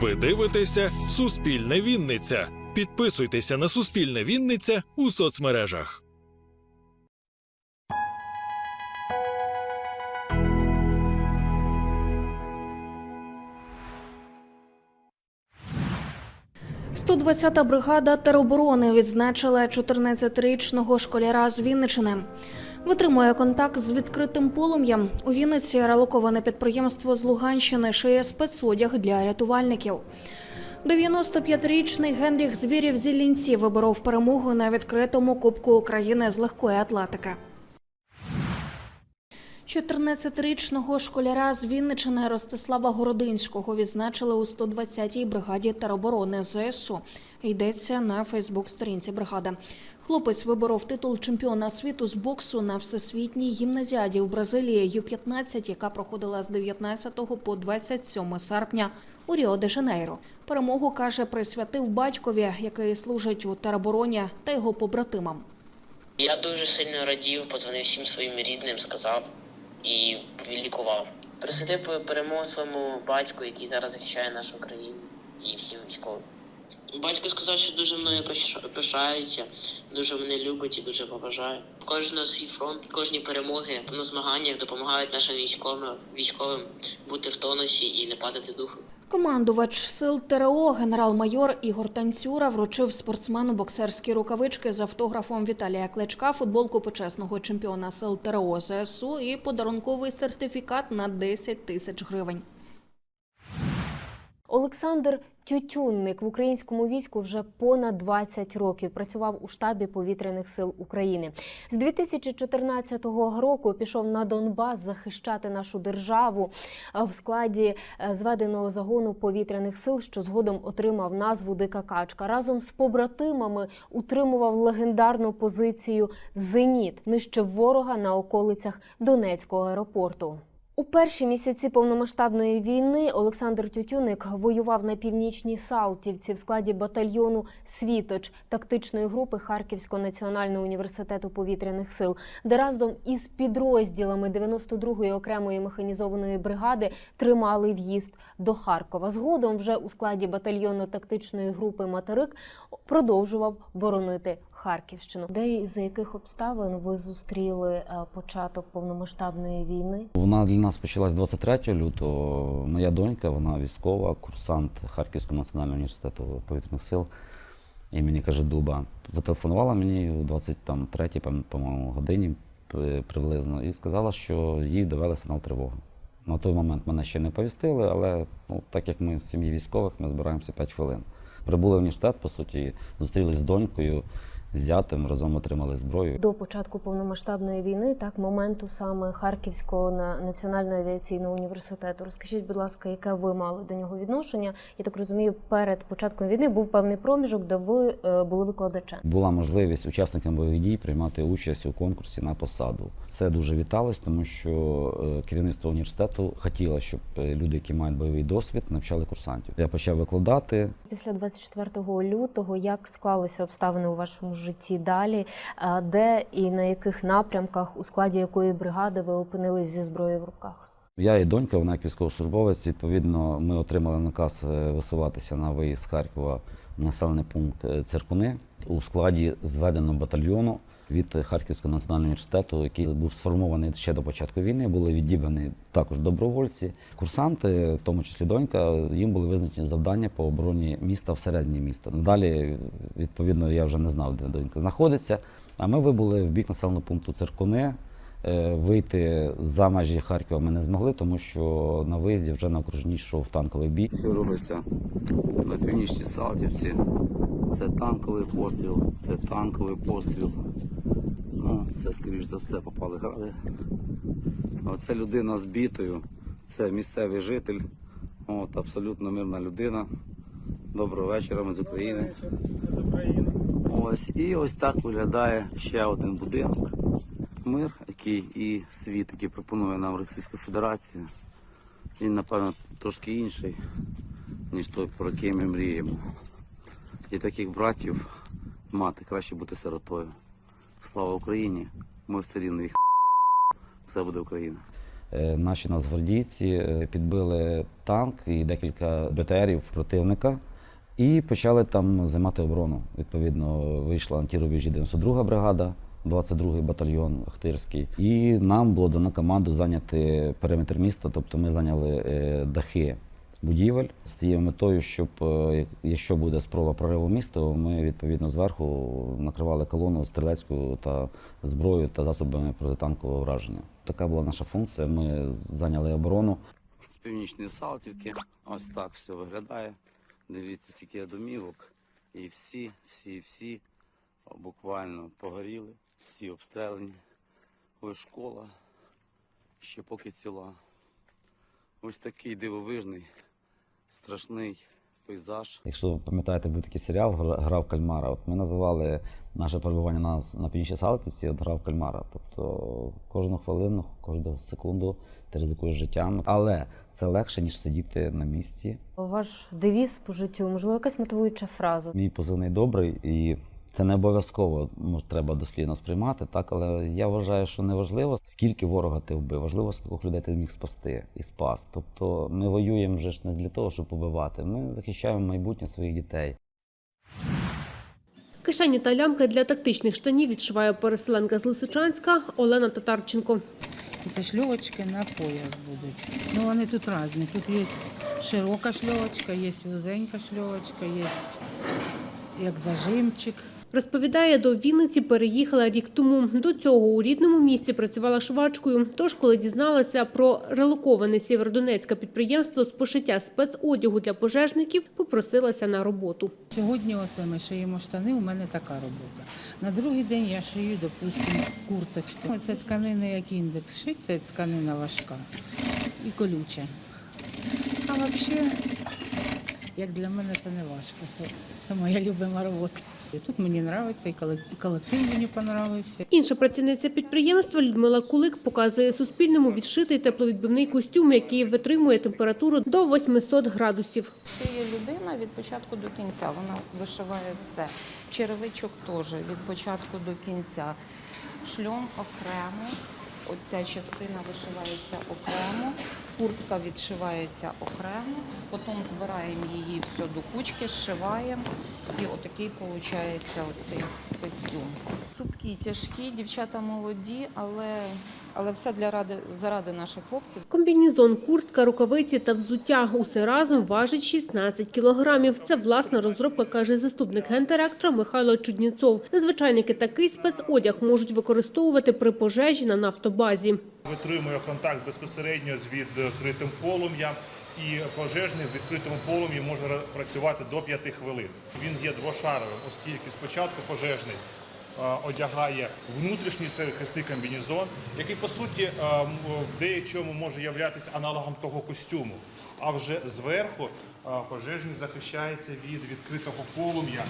Ви дивитеся Суспільне Вінниця. Підписуйтеся на Суспільне Вінниця у соцмережах. – 120-та бригада тероборони відзначила 14-річного школяра з Вінничини. Витримує контакт з відкритим полум'ям. У Вінниці релоковане підприємство з Луганщини шиє спецодяг для рятувальників. 95-річний Генріх Звірів Зілінці виборов перемогу на відкритому Кубку України з легкої атлетики. 14-річного школяра з Вінничини Ростислава Городинського відзначили у 120-й бригаді тероборони ЗСУ. Йдеться на Фейсбук-сторінці бригади. Хлопець виборов титул чемпіона світу з боксу на всесвітній гімназіаді у Бразилії Ю-15, яка проходила з 19 по 27 серпня у Ріо-де-Жанейро. Перемогу каже, присвятив батькові, який служить у теробороні та його побратимам. Я дуже сильно радів, подзвонив всім своїм рідним, сказав і лікував. Присвятив перемогу своєму батьку, який зараз захищає нашу країну і всім військовим. Батько сказав, що дуже мною пишається, дуже мене любить і дуже поважає. Кожен свій фронт, кожні перемоги на змаганнях допомагають нашим військовим, військовим бути в тонусі і не падати духом. Командувач сил ТРО генерал-майор Ігор Танцюра вручив спортсмену боксерські рукавички з автографом Віталія Кличка, футболку почесного чемпіона сил ТРО ЗСУ і подарунковий сертифікат на 10 тисяч гривень. Олександр Тютюнник в українському війську вже понад 20 років працював у штабі повітряних сил України. З 2014 року пішов на Донбас захищати нашу державу в складі е, зведеного загону повітряних сил, що згодом отримав назву Дика Качка. Разом з побратимами утримував легендарну позицію Зеніт, нищив ворога на околицях Донецького аеропорту. У перші місяці повномасштабної війни Олександр Тютюник воював на північній Салтівці в складі батальйону Світоч тактичної групи Харківського національного університету повітряних сил, де разом із підрозділами 92-ї окремої механізованої бригади тримали в'їзд до Харкова. Згодом вже у складі батальйону тактичної групи Материк продовжував боронити Харківщину. Де і за яких обставин ви зустріли е, початок повномасштабної війни? Вона для нас почалась 23 лютого. Моя донька, вона військова, курсант Харківського національного університету повітряних сил імені Кажедуба. Зателефонувала мені у 23-й, по-моєму, годині приблизно і сказала, що їй довели сигнал тривоги. На той момент мене ще не повістили, але ну, так як ми в сім'ї військових, ми збираємося 5 хвилин. Прибули в університет, по суті, зустрілись з донькою, зятем, разом отримали зброю. До початку повномасштабної війни, так моменту саме Харківського на національного авіаційного університету. Розкажіть, будь ласка, яке ви мали до нього відношення? Я так розумію, перед початком війни був певний проміжок, де ви е, були викладачем. Була можливість учасникам бойових дій приймати участь у конкурсі на посаду. Це дуже віталось, тому що е, керівництво університету хотіло, щоб е, люди, які мають бойовий досвід, навчали курсантів. Я почав викладати. Після 24 лютого як склалися обставини у вашому житті далі? Е, Де і на яких напрямках, у складі якої бригади ви опинились зі зброєю в руках? Я і донька, вона як військовослужбовець. Відповідно, ми отримали наказ е, висуватися на виїзд з Харкова в населений пункт церкуни Циркуни у складі зведеного батальйону від Харківського національного університету, який був сформований ще до початку війни. Були відібрані також добровольці. Курсанти, в тому числі донька, їм були визначені завдання по обороні міста всередині міста. Далі, відповідно, я вже не знав, де донька знаходиться. А ми вибули в бік населеного пункту Циркуни. Е, Вийти за межі Харкова ми не змогли, тому що на виїзді вже на окружній йшов танковий бій. Що робиться на північній Салтівці. Це танковий постріл, це танковий постріл. Ну, це, скоріш за все, попали гради. Оце людина з бітою, це місцевий житель, от, абсолютно мирна людина. Доброго вечора, ми з України. Ось, і ось так виглядає ще один будинок. Мир, який і світ, який пропонує нам Російська Федерація. Він, напевно, трошки інший, ніж той, про який ми мріємо. І таких братів мати краще бути сиротою. Слава Україні! Ми все рівно їх все буде Україна. е, наші нацгвардійці е, підбили танк і декілька БТРів противника і почали там займати оборону. Відповідно, вийшла на ті рубежі 92 бригада, 22-й батальйон Ахтирський. І нам було дано команду зайняти периметр міста, тобто ми зайняли е, дахи будівель з тією метою, щоб е, якщо буде спроба прориву міста, ми відповідно зверху накривали колону стрілецькою та зброєю та засобами протитанкового враження. Така була наша функція. Ми зайняли оборону. З північної Салтівки. Ось так все виглядає. Дивіться, скільки домівок. І всі, всі, всі буквально погоріли, всі обстріляні. Ось школа ще поки ціла. Ось такий дивовижний, страшний пейзаж. Якщо ви пам'ятаєте, був такий серіал «Гра- Гра кальмара. От ми називали наше перебування на, на північній Салтівці от гра кальмара. Тобто кожну хвилину, кожну секунду ти ризикуєш життям. Але це легше, ніж сидіти на місці. Ваш девіз по життю, можливо, якась мотивуюча фраза. Мій позивний добрий, і це не обов'язково ну, треба дослідно сприймати, так але я вважаю, що не важливо, скільки ворога ти вбив, важливо, скільки людей ти міг спасти і спас. Тобто ми воюємо вже ж не для того, щоб побивати. Ми захищаємо майбутнє своїх дітей. Кишені та лямки для тактичних штанів відшиває переселенка з Лисичанська Олена Татарченко. Це шльовочки на пояс будуть. Ну вони тут різні. Тут є широка шльовочка, є вузенька шльовочка, є як зажимчик. Розповідає, до Вінниці переїхала рік тому. До цього у рідному місті працювала швачкою. Тож, коли дізналася про релоковане Сєвєродонецьке підприємство з пошиття спецодягу для пожежників, попросилася на роботу. Сьогодні оце ми шиємо штани, у мене така робота. На другий день я шию, допустимо, курточки. Це тканина як індекс шить, це тканина важка і колюча. А взагалі, як для мене це не важко. Це моя любима робота. І тут мені подобається, і колек- і колектив мені подобався. Інша працівниця підприємства Людмила Кулик показує Суспільному відшитий тепловідбивний костюм, який витримує температуру до 800 градусів. Шиє людина від початку до кінця. Вона вишиває все. Черевичок теж від початку до кінця. Шльом окремо. Оця частина вишивається окремо, куртка відшивається окремо, потім збираємо її все до кучки, зшиваємо і отакий виходить оцей костюм. Цупкі, тяжкі, дівчата молоді, але, але все для ради, заради наших хлопців. Комбінізон, куртка, рукавиці та взуття – усе разом важить 16 кілограмів. Це власна розробка, каже заступник гендиректора Михайло Чудніцов. Незвичайники такий спецодяг можуть використовувати при пожежі на нафтобазі. Витримує контакт безпосередньо з відкритим полум'ям, і пожежний в відкритому полум'ї може працювати до 5 хвилин. Він є двошаровим, оскільки спочатку пожежний одягає внутрішній захисний комбінезон, який по суті е, в деячому може являтися аналогом того костюму. А вже зверху е, пожежний захищається від відкритого полум'я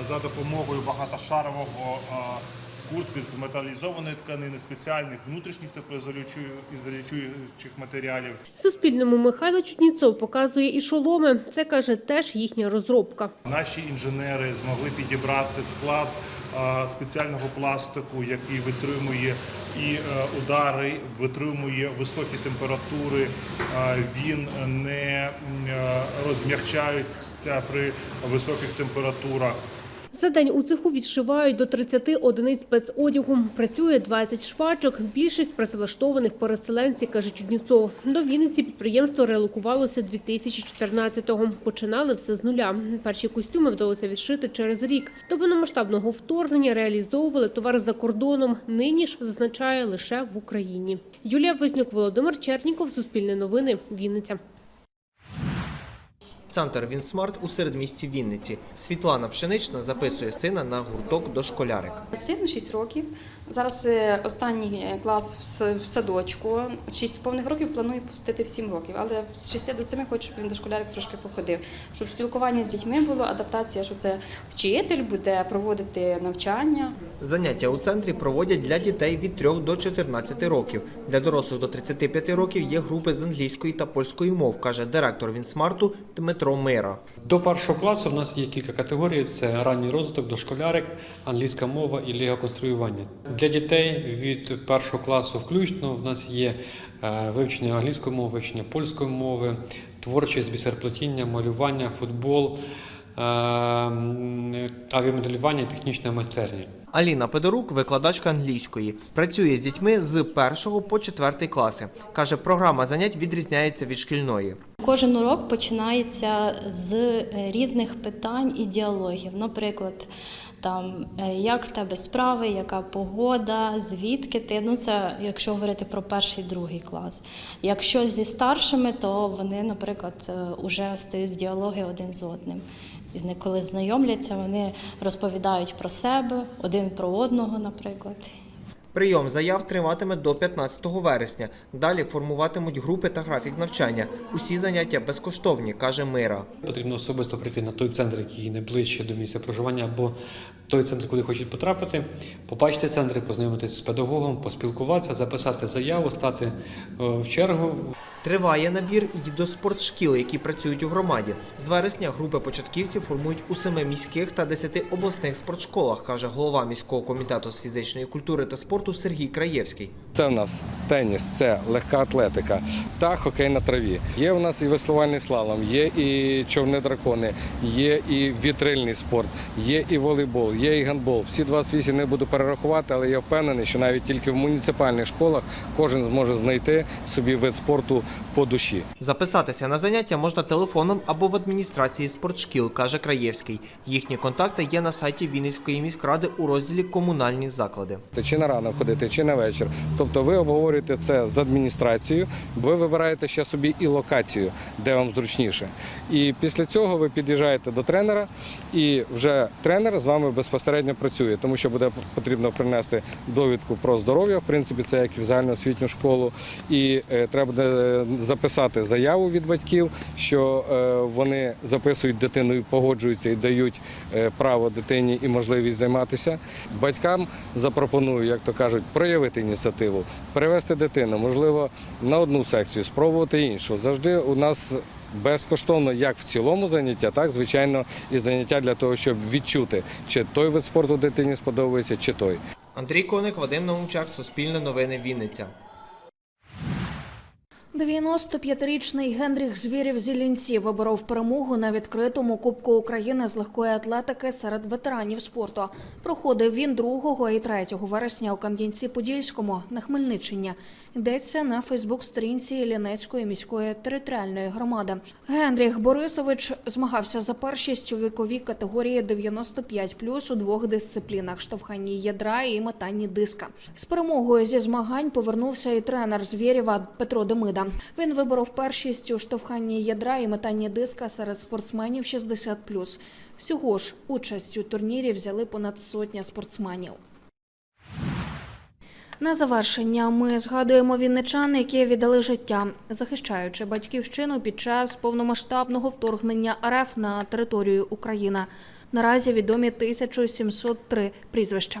е, за допомогою багатошарового е, куртки з металізованої тканини, спеціальних внутрішніх теплоізолюючих матеріалів. Суспільному Михайло Чудніцов показує і шоломи. Це, каже, теж їхня розробка. Наші інженери змогли підібрати склад е, спеціального пластику, який витримує і е, удари, витримує високі температури. Е, Він не е, при високих температурах. За день у цеху відшивають до 30 одиниць спецодягу. Працює 20 швачок. Більшість працевлаштованих переселенців, каже Чудніцов. До Вінниці підприємство релокувалося 2014-го. Починали все з нуля. Перші костюми вдалося відшити через рік. До повномасштабного вторгнення реалізовували товар за кордоном. Нині ж зазначає лише в Україні. Юлія Вознюк, Володимир Черніков, Суспільне новини, Вінниця. Центр Вінсмарт у середмісті Вінниці. Світлана Пшенична записує сина на гурток дошколярик. Сину 6 років. Зараз е, останній е, клас в в садочку. 6 повних років планую пустити в 7 років, але з 6 до 7 хочу, щоб він до школярик трошки походив. Щоб спілкування з дітьми було, адаптація, що це вчитель буде проводити навчання. Заняття у центрі проводять для дітей від 3 до 14 років. Для дорослих до 35 років є групи з англійської та польської мов, каже директор Вінсмарту Дмитро Дмитро Мира. До першого класу в нас є кілька категорій: це ранній розвиток, дошколярик, англійська мова і лігоконструювання. Для дітей від першого класу включно в нас є е, вивчення англійської мови, вивчення польської мови, творчість, бісерплетіння, малювання, футбол, е, авіамоделювання технічна майстерня. Аліна Педорук, викладачка англійської, працює з дітьми з першого по четвертий класи. Каже, програма занять відрізняється від шкільної. Кожен урок починається з е, різних питань і діалогів. Наприклад, там е, як в тебе справи, яка погода, звідки ти. Ну це якщо говорити про перший другий клас. Якщо зі старшими, то вони, наприклад, вже стають в діалоги один з одним. І вони коли знайомляться, вони розповідають про себе, один про одного, наприклад. Прийом заяв триватиме до 15 вересня. Далі формуватимуть групи та графік навчання. Усі заняття безкоштовні, каже Мира. Потрібно особисто прийти на той центр, який найближче до місця проживання, або той центр, куди хочуть потрапити, побачити центри, познайомитися з педагогом, поспілкуватися, записати заяву, стати е, в чергу. Триває набір і до спортшкіл, які працюють у громаді. З вересня групи початківців формують у семи міських та десяти обласних спортшколах, каже голова міського комітету з фізичної культури та спорту Сергій Краєвський. Це в нас теніс, це легка атлетика та хокей на траві. Є у нас і веслувальний слалом, є і човни дракони, є і вітрильний спорт, є і волейбол, є і гандбол. Всі 28 не буду перерахувати, але я впевнений, що навіть тільки в муніципальних школах кожен зможе знайти собі вид спорту по душі. Записатися на заняття можна телефоном або в адміністрації спортшкіл, каже Краєвський. Їхні контакти є на сайті Вінницької міськради у розділі Комунальні заклади. Чи на ранок ходити, чи на вечір. Тобто ви обговорюєте це з адміністрацією, ви вибираєте ще собі і локацію, де вам зручніше. І після цього ви під'їжджаєте до тренера, і вже тренер з вами безпосередньо працює, тому що буде потрібно принести довідку про здоров'я, в принципі, це як і в загальноосвітню школу. І е, треба буде е, записати заяву від батьків, що е, вони записують дитину, і погоджуються і дають право дитині і можливість займатися. Батькам запропоную, як то кажуть, проявити ініціативу, перевести дитину, можливо, на одну секцію, спробувати іншу. Завжди у нас. Безкоштовно як в цілому заняття, так звичайно, і заняття для того, щоб відчути, чи той вид спорту дитині сподобається, чи той. Андрій Коник, Вадим Наумчак, Суспільне новини Вінниця. 95-річний Генріх Звірів Зілінці виборов перемогу на відкритому Кубку України з легкої атлетики серед ветеранів спорту. Проходив він 2 і 3 вересня у Кам'янці-Подільському на Хмельниччині. Йдеться на Фейсбук-сторінці Лінецької міської територіальної громади. Генріх Борисович змагався за першість у віковій категорії 95+, у двох дисциплінах – штовханні ядра і метанні диска. З перемогою зі змагань повернувся і тренер Звєрєва Петро Демида. Він виборов першість у штовханні ядра і метанні диска серед спортсменів 60+. Всього ж участь у турнірі взяли понад сотня спортсменів. На завершення ми згадуємо вінничан, які віддали життя, захищаючи батьківщину під час повномасштабного вторгнення РФ на територію України. Наразі відомі 1703 прізвища.